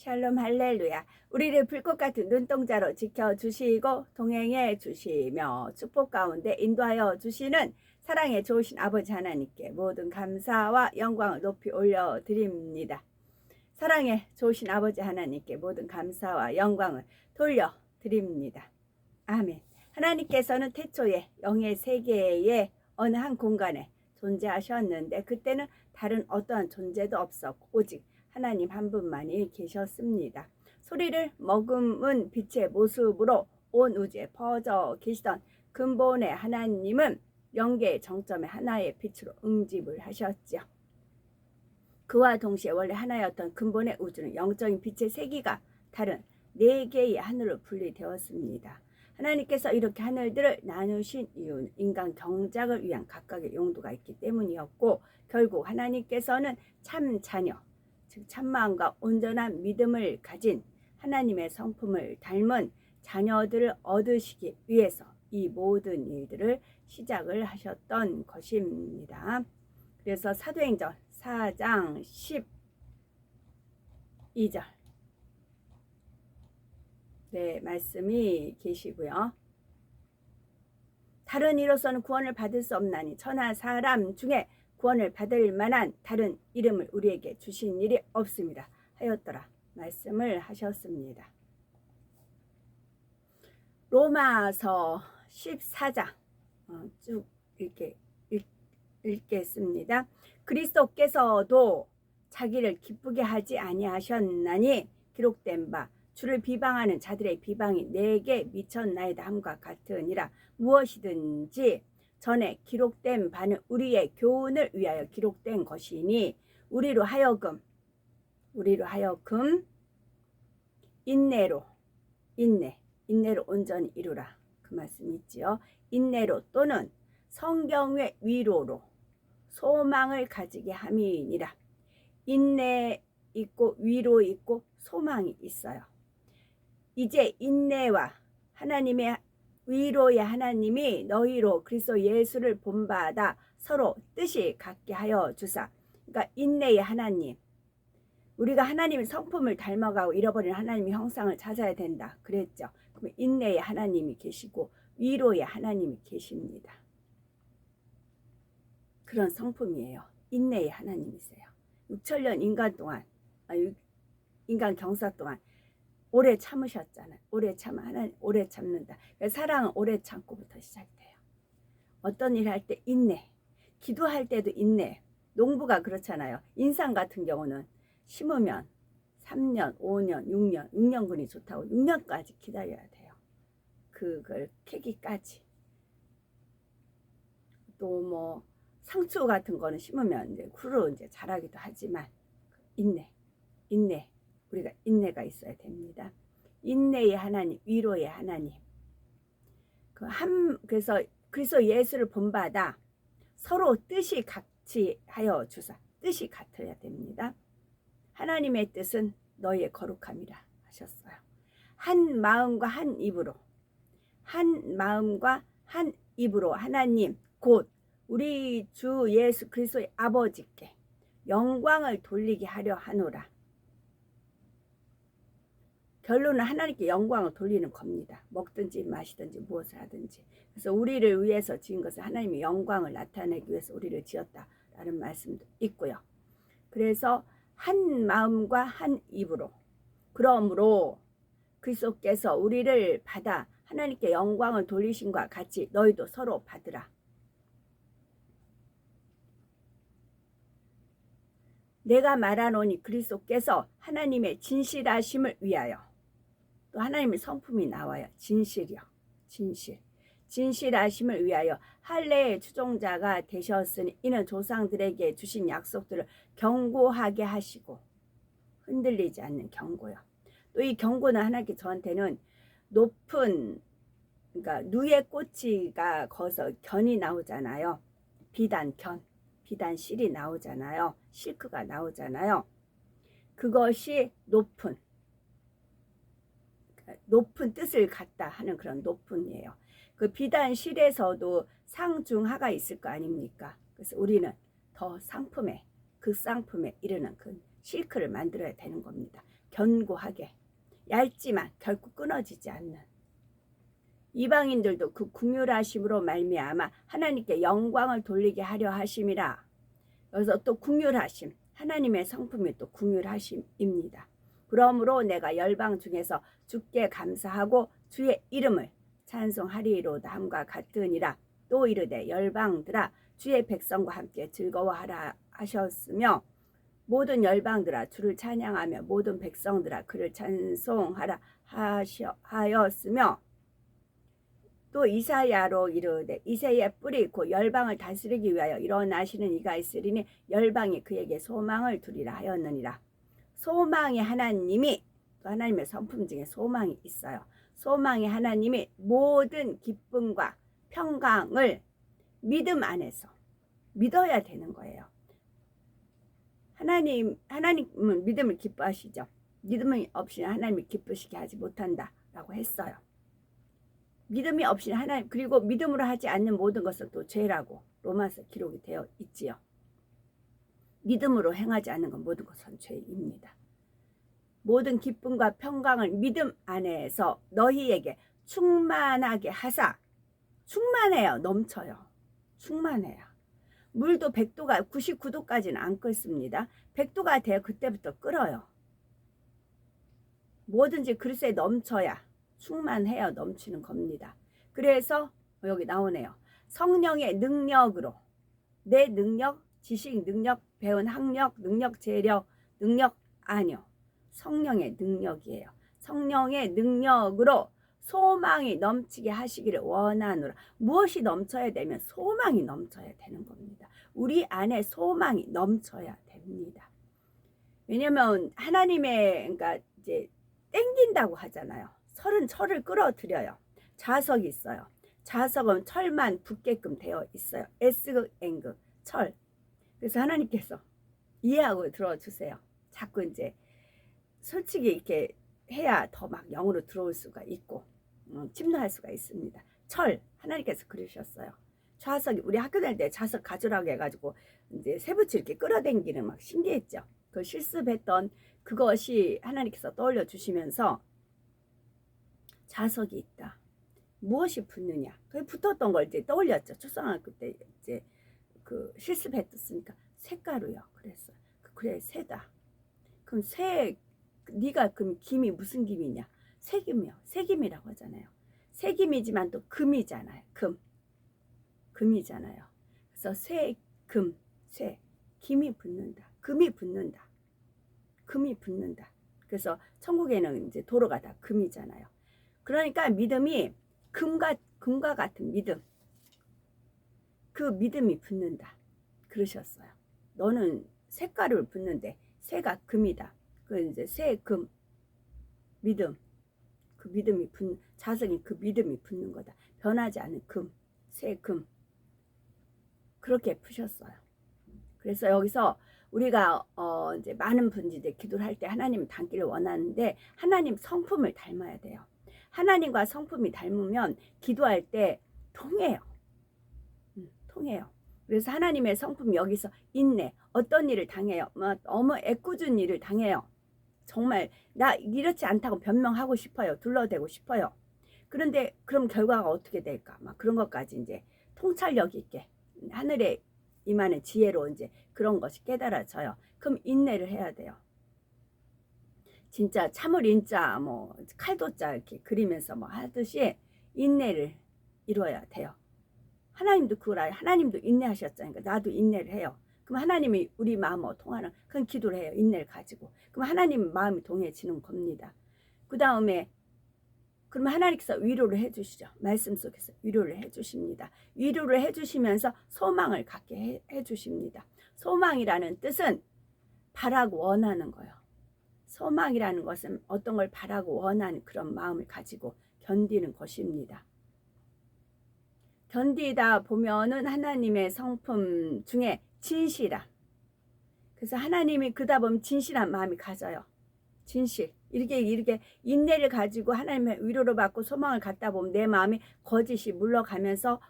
샬롬 할렐루야. 우리를 불꽃 같은 눈동자로 지켜 주시고 동행해 주시며 축복 가운데 인도하여 주시는 사랑의 좋으신 아버지 하나님께 모든 감사와 영광을 높이 올려 드립니다. 사랑의 좋으신 아버지 하나님께 모든 감사와 영광을 돌려 드립니다. 아멘. 하나님께서는 태초에 영의 세계의 어느 한 공간에 존재하셨는데 그때는 다른 어떠한 존재도 없었고 오직 하나님 한 분만이 계셨습니다. 소리를 머금은 빛의 모습으로 온 우주에 퍼져 계시던 근본의 하나님은 영계의 정점의 하나의 빛으로 응집을 하셨지요. 그와 동시에 원래 하나였던 근본의 우주는 영적인 빛의 세기가 다른 네 개의 하늘로 분리되었습니다. 하나님께서 이렇게 하늘들을 나누신 이유는 인간 경작을 위한 각각의 용도가 있기 때문이었고 결국 하나님께서는 참 자녀, 즉 참마음과 온전한 믿음을 가진 하나님의 성품을 닮은 자녀들을 얻으시기 위해서 이 모든 일들을 시작을 하셨던 것입니다. 그래서 사도행전 4장 12절 네, 말씀이 계시고요. 다른 이로서는 구원을 받을 수 없나니 천하 사람 중에 구원을 받을 만한 다른 이름을 우리에게 주신 일이 없습니다. 하였더라. 말씀을 하셨습니다. 로마서 14장 어, 쭉 이렇게 읽, 읽겠습니다. 그리스도께서도 자기를 기쁘게 하지 아니하셨나니 기록된 바 주를 비방하는 자들의 비방이 내게 미쳤나이다 함과 같으니라 무엇이든지 전에 기록된 바는 우리의 교훈을 위하여 기록된 것이니 우리로 하여금 우리로 하여금 인내로 인내 인내로 온전히 이루라. 그 말씀 있지요. 인내로 또는 성경의 위로로 소망을 가지게 함이니라. 인내 있고 위로 있고 소망이 있어요. 이제 인내와 하나님의 위로의 하나님이 너희로 그리스도 예수를 본받아 서로 뜻이 같게 하여 주사. 그러니까 인내의 하나님. 우리가 하나님의 성품을 닮아가고 잃어버린 하나님의 형상을 찾아야 된다. 그랬죠. 그럼 인내의 하나님이 계시고 위로의 하나님이 계십니다. 그런 성품이에요. 인내의 하나님이세요. 6천년 인간 동안, 아, 인간 경사 동안 오래 참으셨잖아요. 오래 참아 하나님 오래 참는다. 사랑은 오래 참고부터 시작돼요. 어떤 일 할 때 인내, 기도할 때도 인내. 농부가 그렇잖아요. 인상 같은 경우는 심으면 3년, 5년, 6년, 6년근이 좋다고 6년까지 기다려야 돼요. 그걸 캐기까지. 또 뭐 상추 같은 거는 심으면 이제 후로 이제 자라기도 하지만 인내, 인내. 우리가 인내가 있어야 됩니다. 인내의 하나님, 위로의 하나님. 그 한 그래서 그래서 예수를 본받아 서로 뜻이 같이 하여 주사. 뜻이 같아야 됩니다. 하나님의 뜻은 너희의 거룩함이라 하셨어요. 한 마음과 한 입으로 한 마음과 한 입으로 하나님 곧 우리 주 예수 그리스도의 아버지께 영광을 돌리게 하려 하노라. 결론은 하나님께 영광을 돌리는 겁니다. 먹든지 마시든지 무엇을 하든지. 그래서 우리를 위해서 지은 것은 하나님의 영광을 나타내기 위해서 우리를 지었다라는 말씀도 있고요. 그래서 한 마음과 한 입으로 그러므로 그리스도께서 우리를 받아 하나님께 영광을 돌리신과 같이 너희도 서로 받으라. 내가 말하노니 그리스도께서 하나님의 진실하심을 위하여 또 하나님의 성품이 나와요. 진실이요. 진실. 진실하심을 위하여 할례의 추종자가 되셨으니 이는 조상들에게 주신 약속들을 경고하게 하시고 흔들리지 않는 경고요. 또 이 경고는 하나님께 저한테는 높은 그러니까 누에 꼬치가 거서 견이 나오잖아요. 비단 견, 비단 실이 나오잖아요. 실크가 나오잖아요. 그것이 높은 높은 뜻을 갖다 하는 그런 높은이에요. 그 비단 실에서도 상중하가 있을 거 아닙니까? 그래서 우리는 더 상품에 그 상품에 이르는 그 실크를 만들어야 되는 겁니다. 견고하게 얇지만 결코 끊어지지 않는 이방인들도 그 궁율하심으로 말미암아 하나님께 영광을 돌리게 하려 하심이라. 여기서 또 궁율하심 하나님의 성품이 또 궁율하심입니다. 그러므로 내가 열방 중에서 주께 감사하고 주의 이름을 찬송하리로다 함과 같으니라. 또 이르되 열방들아 주의 백성과 함께 즐거워하라 하셨으며 모든 열방들아 주를 찬양하며 모든 백성들아 그를 찬송하라 하셔, 하였으며 또 이사야로 이르되 이새의 뿌리 곧 열방을 다스리기 위하여 일어나시는 이가 있으리니 열방이 그에게 소망을 두리라 하였느니라 소망의 하나님이 또 하나님의 성품 중에 소망이 있어요. 소망의 하나님이 모든 기쁨과 평강을 믿음 안에서 믿어야 되는 거예요. 하나님 하나님은 믿음을 기뻐하시죠. 믿음이 없이는 하나님이 기쁘시게 하지 못한다라고 했어요. 믿음이 없이 하나님 그리고 믿음으로 하지 않는 모든 것은 또 죄라고 로마서 기록이 되어 있지요. 믿음으로 행하지 않는 건 모든 것은 죄입니다. 모든 기쁨과 평강을 믿음 안에서 너희에게 충만하게 하사 충만해요. 넘쳐요. 충만해요. 물도 100도가 99도까지는 안 끓습니다. 100도가 돼야 그때부터 끓어요. 뭐든지 그릇에 넘쳐야 충만해야 넘치는 겁니다. 그래서 여기 나오네요. 성령의 능력으로 내 능력, 지식 능력, 배운 학력, 능력, 재력, 능력 아니요. 성령의 능력이에요. 성령의 능력으로 소망이 넘치게 하시기를 원하노라. 무엇이 넘쳐야 되면 소망이 넘쳐야 되는 겁니다. 우리 안에 소망이 넘쳐야 됩니다. 왜냐면 하나님의 그러니까 이제 땡긴다고 하잖아요. 철은 철을 끌어들여요. 자석이 있어요. 자석은 철만 붙게끔 되어 있어요. S극, N극, 철. 그래서 하나님께서 이해하고 들어주세요. 자꾸 이제 솔직히 이렇게 해야 더 막 영으로 들어올 수가 있고 음, 침노할 수가 있습니다. 철 하나님께서 그러셨어요. 좌석이 우리 학교 다닐 때 좌석 가져라고 해가지고 이제 세부치 이렇게 끌어당기는 막 신기했죠. 그 실습했던 그것이 하나님께서 떠올려 주시면서 자석이 있다. 무엇이 붙느냐? 그게 붙었던 걸 이제 떠올렸죠. 초등학교 때 이제 그 실습했으니까 색가루요. 그랬어. 그래 새다. 그럼 새 네가 그럼 김이 무슨 김이냐? 새김이요. 새김이라고 하잖아요. 새김이지만 또 금이잖아요. 금. 금이잖아요. 그래서 새, 금, 새. 김이 붙는다. 금이 붙는다. 금이 붙는다. 그래서 천국에는 이제 도로가 다 금이잖아요. 그러니까 믿음이 금과 금과 같은 믿음. 그 믿음이 붙는다. 그러셨어요. 너는 색깔을 붙는데 새가 금이다. 그 이제 새 금 믿음. 그 믿음이 붙 자성이 그 믿음이 붙는 거다. 변하지 않은 금, 새 금. 그렇게 푸셨어요. 그래서 여기서 우리가 어 이제 많은 분들이 기도를 할 때 하나님 닮기를 원하는데 하나님 성품을 닮아야 돼요. 하나님과 성품이 닮으면 기도할 때 통해요. 음, 통해요. 그래서 하나님의 성품 여기서 있네. 어떤 일을 당해요. 뭐 너무 애꿎은 일을 당해요. 정말 나 이렇지 않다고 변명하고 싶어요. 둘러대고 싶어요. 그런데 그럼 결과가 어떻게 될까? 막 그런 것까지 이제 통찰력 있게 하늘에 임하는 지혜로 이제 그런 것이 깨달아져요. 그럼 인내를 해야 돼요. 진짜 참을 인자 뭐 칼도 자 이렇게 그리면서 뭐 하듯이 인내를 이루어야 돼요. 하나님도 그걸 알 하나님도 인내하셨잖아요. 나도 인내를 해요. 그럼 하나님이 우리 마음을 통하는 그런 기도를 해요. 인내를 가지고. 그럼 하나님 마음이 동해지는 겁니다. 그 다음에 그러면 하나님께서 위로를 해주시죠. 말씀 속에서 위로를 해주십니다. 위로를 해주시면서 소망을 갖게 해, 해주십니다. 소망이라는 뜻은 바라고 원하는 거예요. 소망이라는 것은 어떤 걸 바라고 원하는 그런 마음을 가지고 견디는 것입니다. 견디다 보면은 하나님의 성품 중에 진실함. 그래서 하나님이 그다 보면 진실한 마음이 가져요. 진실. 이렇게 이렇게 인내를 가지고 하나님의 위로를 받고 소망을 갖다 보면 내 마음이 거짓이 물러가면서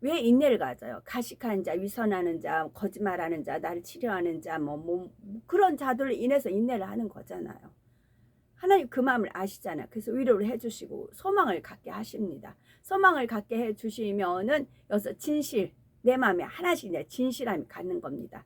왜 인내를 가져요? 가식하는 자, 위선하는 자, 거짓말하는 자, 나를 치료하는 자, 뭐, 뭐 그런 자들로 인해서 인내를 하는 거잖아요. 하나님 그 마음을 아시잖아요. 그래서 위로를 해주시고 소망을 갖게 하십니다. 소망을 갖게 해주시면은 여기서 진실 내 마음에 하나씩 내 진실함이 갖는 겁니다.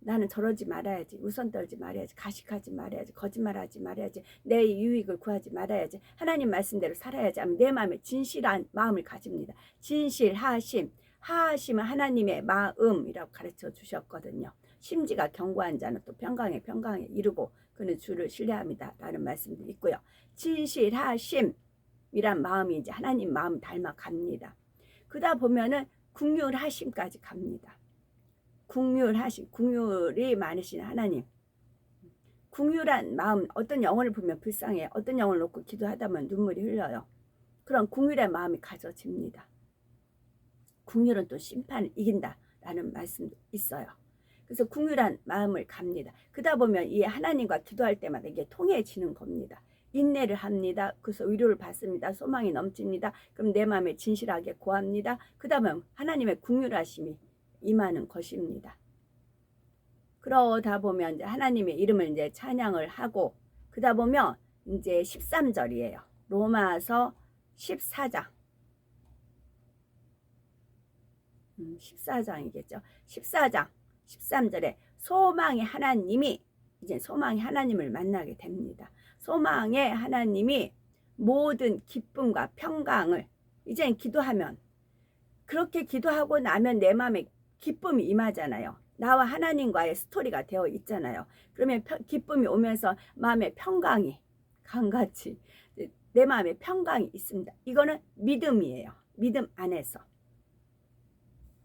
나는 저러지 말아야지 우선 떨지 말아야지 가식하지 말아야지 거짓말하지 말아야지 내 유익을 구하지 말아야지 하나님 말씀대로 살아야지 하면 내 마음에 진실한 마음을 가집니다. 진실하심 하심은 하나님의 마음이라고 가르쳐 주셨거든요. 심지가 견고한 자는 또 평강에 평강에 이르고 그는 주를 신뢰합니다. 라는 말씀도 있고요. 진실하심이란 마음이 이제 하나님 마음 닮아 갑니다. 그다 보면은 국률하심까지 갑니다. 국률하심, 국률이 많으신 하나님. 국률한 마음, 어떤 영혼을 보면 불쌍해. 어떤 영혼을 놓고 기도하다 보면 눈물이 흘러요. 그런 국률의 마음이 가져집니다. 국률은 또 심판을 이긴다라는 말씀도 있어요. 그래서 국률한 마음을 갑니다. 그러다 보면 이 하나님과 기도할 때마다 이게 통해지는 겁니다. 인내를 합니다. 그래서 위로를 받습니다. 소망이 넘칩니다. 그럼 내 마음에 진실하게 고합니다. 그 다음에 하나님의 국률하심이 임하는 것입니다. 그러다 보면 이제 하나님의 이름을 이제 찬양을 하고 그러다 보면 이제 13절이에요. 로마서 14장. 음, 14장이겠죠. 14장 13절에 소망의 하나님이 이제 소망의 하나님을 만나게 됩니다. 소망의 하나님이 모든 기쁨과 평강을 이제 기도하면 그렇게 기도하고 나면 내 마음에 기쁨이 임하잖아요. 나와 하나님과의 스토리가 되어 있잖아요. 그러면 기쁨이 오면서 마음의 평강이 강같이 내 마음에 평강이 있습니다. 이거는 믿음이에요. 믿음 안에서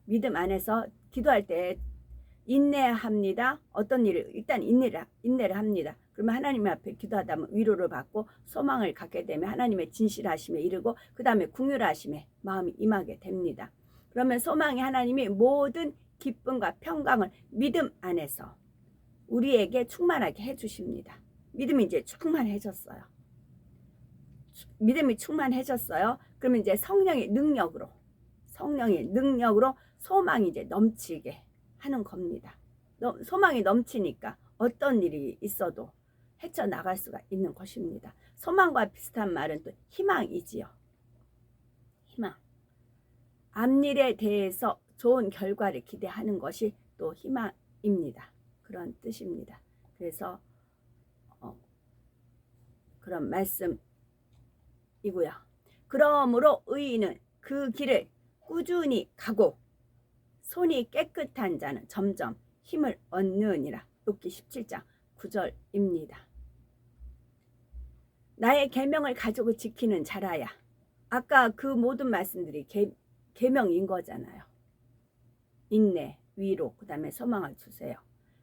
믿음 안에서 기도할 때 인내합니다. 어떤 일을 일단 인내를 인내를 합니다. 그러면 하나님 앞에 기도하다 면 위로를 받고 소망을 갖게 되면 하나님의 진실하심에 이르고 그 다음에 궁율하심에 마음이 임하게 됩니다. 그러면 소망의 하나님이 모든 기쁨과 평강을 믿음 안에서 우리에게 충만하게 해주십니다. 믿음이 이제 충만해졌어요. 믿음이 충만해졌어요. 그러면 이제 성령의 능력으로 성령의 능력으로 소망이 이제 넘치게 하는 겁니다. 소망이 넘치니까 어떤 일이 있어도 헤쳐나갈 수가 있는 것입니다. 소망과 비슷한 말은 또 희망이지요. 희망. 앞일에 대해서 좋은 결과를 기대하는 것이 또 희망입니다. 그런 뜻입니다. 그래서 어, 그런 말씀이고요. 그러므로 의인은 그 길을 꾸준히 가고 손이 깨끗한 자는 점점 힘을 얻느니라. 욥기 17장 9절입니다. 나의 계명을 가지고 지키는 자라야. 아까 그 모든 말씀들이 계, 계명인 거잖아요. 인내, 위로, 그 다음에 소망을 주세요.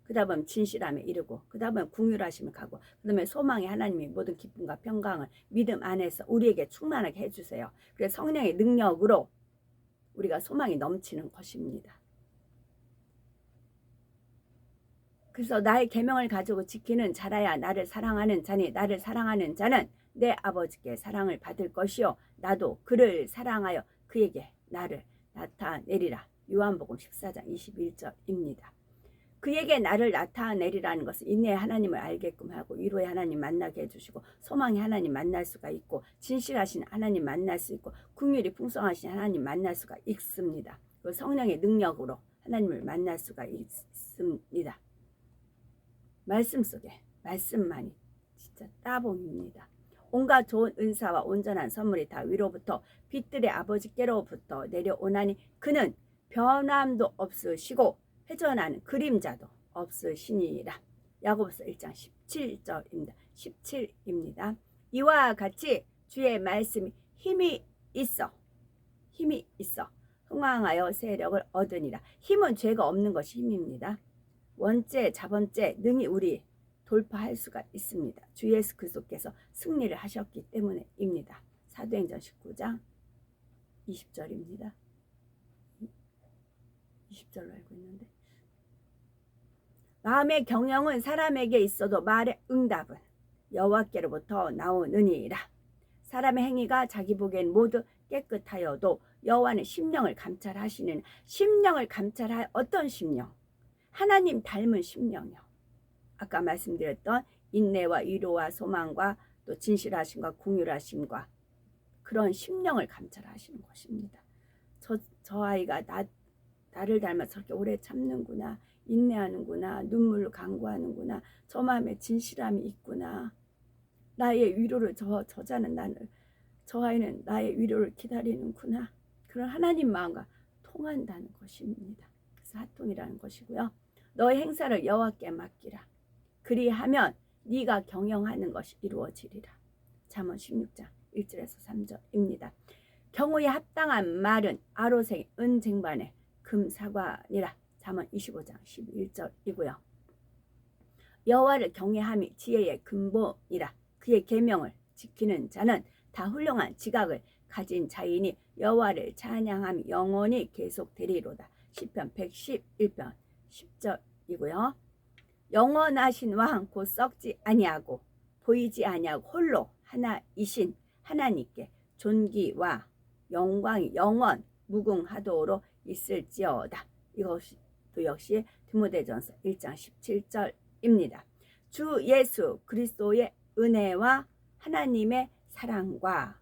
그 다음에 진실함에 이르고, 그 다음에 궁율하심을 가고, 그 다음에 소망의 하나님의 모든 기쁨과 평강을 믿음 안에서 우리에게 충만하게 해주세요. 그래서 성령의 능력으로 우리가 소망이 넘치는 것입니다. 그래서 나의 계명을 가지고 지키는 자라야 나를 사랑하는 자니 나를 사랑하는 자는 내 아버지께 사랑을 받을 것이요 나도 그를 사랑하여 그에게 나를 나타내리라. 요한복음 14장 21절입니다. 그에게 나를 나타내리라는 것은 인내의 하나님을 알게끔 하고 위로의 하나님 만나게 해주시고 소망의 하나님 만날 수가 있고 진실하신 하나님 만날 수 있고 국률이 풍성하신 하나님 만날 수가 있습니다. 그 성령의 능력으로 하나님을 만날 수가 있습니다. 말씀 속에 말씀만이 진짜 따봉입니다. 온갖 좋은 은사와 온전한 선물이 다 위로부터 빛들의 아버지께로부터 내려오나니 그는 변함도 없으시고 회전하는 그림자도 없으시니라. 야고보서 1장 17절입니다. 17입니다. 이와 같이 주의 말씀이 힘이 있어. 힘이 있어. 흥왕하여 세력을 얻으니라. 힘은 죄가 없는 것이 힘입니다. 원죄, 자번죄 능히 우리 돌파할 수가 있습니다. 주 예수 그리스도께서 승리를 하셨기 때문에입니다. 사도행전 19장 20절입니다. 20절로 알고 있는데 마음의 경영은 사람에게 있어도 말의 응답은 여호와께로부터 나오느니라. 사람의 행위가 자기 보기엔 모두 깨끗하여도 여호와는 심령을 감찰하시는 심령을 감찰할 어떤 심령? 하나님 닮은 심령이요. 아까 말씀드렸던 인내와 위로와 소망과 또 진실하심과 궁율하심과 그런 심령을 감찰하시는 것입니다. 저, 저 아이가 나, 나를 닮아 저렇게 오래 참는구나. 인내하는구나. 눈물로 강구하는구나. 저 마음에 진실함이 있구나. 나의 위로를 저 저자는 나를 저 아이는 나의 위로를 기다리는구나. 그런 하나님 마음과 통한다는 것입니다. 그래서 하통이라는 것이고요. 너의 행사를 여호와께 맡기라. 그리하면 네가 경영하는 것이 이루어지리라. 잠언 16장 1절에서 3절입니다. 경우에 합당한 말은 아로생 은쟁반에 금사관이라. 잠언 25장 11절이고요. 여호와를 경외함이 지혜의 근본이라. 그의 계명을 지키는 자는 다 훌륭한 지각을 가진 자이니 여호와를 찬양함이 영원히 계속되리로다. 시편 111편 10절이고요. 영원하신 왕 곧 썩지 아니하고 보이지 아니하고 홀로 하나이신 하나님께 존귀와 영광이 영원 무궁하도록 있을지어다. 이것도 역시 디모데전서 1장 17절입니다. 주 예수 그리스도의 은혜와 하나님의 사랑과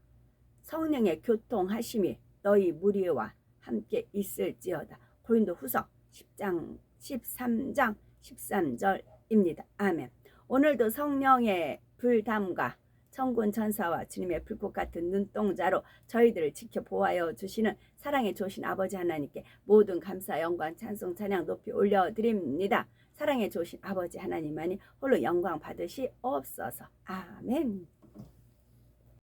성령의 교통하심이 너희 무리와 함께 있을지어다. 고린도 후서 10장 13장 13절입니다. 아멘. 오늘도 성령의 불담과 천군 천사와 주님의 불꽃 같은 눈동자로 저희들을 지켜 보아여 주시는 사랑의 조신 아버지 하나님께 모든 감사 영광 찬송 찬양 높이 올려 드립니다. 사랑의 조신 아버지 하나님만이 홀로 영광 받으시옵소서. 아멘.